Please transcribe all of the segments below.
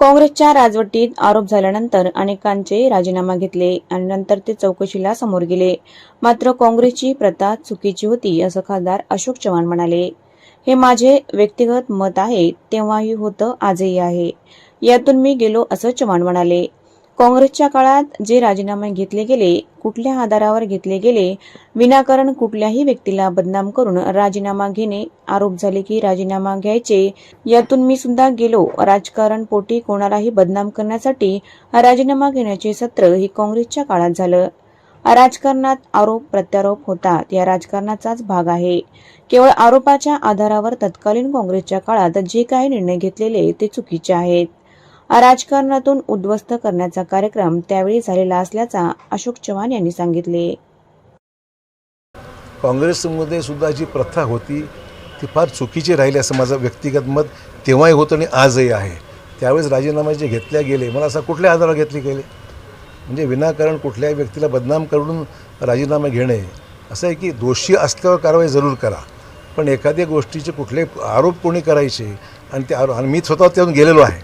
काँग्रेसच्या राजवटीत आरोप झाल्यानंतर अनेकांचे राजीनामा घेतले आणि नंतर ते चौकशीला समोर गेले. मात्र काँग्रेसची प्रथा चुकीची होती असं खासदार अशोक चव्हाण म्हणाले. हे माझे व्यक्तिगत मत आहे तेव्हाही होतं आजही आहे. यातून मी गेलो असं चव्हाण म्हणाले. काँग्रेसच्या काळात जे राजीनामे घेतले गेले कुठल्या आधारावर घेतले गेले विनाकारण कुठल्याही व्यक्तीला बदनाम करून राजीनामा घेणे आरोप झाले की राजीनामा घ्यायचे यातून मी सुद्धा गेलो. राजकारण पोटी कोणालाही बदनाम करण्यासाठी राजीनामा घेण्याचे सत्र हे काँग्रेसच्या काळात झालं. राजकारणात आरोप प्रत्यारोप होतात या राजकारणाचाच भाग आहे. केवळ आरोपाच्या आधारावर तत्कालीन काँग्रेसच्या काळात जे काही निर्णय घेतलेले ते चुकीचे आहेत. राजकारणातून उद्ध्वस्त करण्याचा कार्यक्रम त्यावेळी झालेला असल्याचा अशोक चव्हाण यांनी सांगितले. काँग्रेसमध्ये सुद्धा जी प्रथा होती ती फार चुकीची राहिली असं माझं व्यक्तिगत मत तेव्हाही होतं आणि आजही आहे. त्यावेळेस राजीनामे जे घेतल्या गेले मला असं कुठल्या आधारावर घेतले गेले. म्हणजे विनाकारण कुठल्याही व्यक्तीला बदनाम करून राजीनामे घेणे असं आहे की दोषी असल्यावर कारवाई जरूर करा. पण एखाद्या गोष्टीचे कुठले आरोप कोणी करायचे आणि ते आरोप आणि मी स्वतः त्यातून गेलेलो आहे.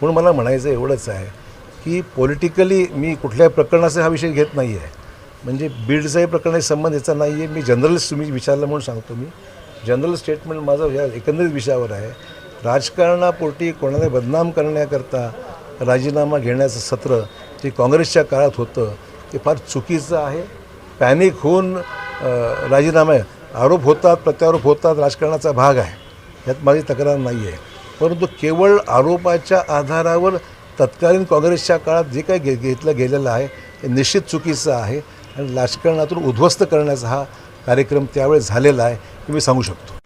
म्हणून मला म्हणायचं एवढंच आहे की पॉलिटिकली मी कुठल्याही प्रकरणाचा हा विषय घेत नाही आहे म्हणजे बीडचाही प्रकरणाशी संबंध याचा नाही आहे मी जनरलिस्ट तुम्ही विचारलं म्हणून सांगतो मी. जनरल स्टेटमेंट माझं या एकंदरीत विषयावर आहे. राजकारणापोटी कोणाला बदनाम करण्याकरता राजीनामा घेण्याचं सत्र जे काँग्रेसच्या काळात होतं ते फार चुकीचं आहे. पॅनिक होऊन राजीनामे आरोप होतात प्रत्यारोप होतात राजकारणाचा भाग आहे. यात माझी तक्रार नाही आहे परंतु केवळ आरोपाच्या आधारावर तत्कालीन काँग्रेसच्या काळात जे काही घे घेतलं गेलेलं आहे ते निश्चित चुकीचं आहे आणि राजकारणातून उद्ध्वस्त करण्याचा हा कार्यक्रम त्यावेळेस झालेला आहे हे मी सांगू शकतो.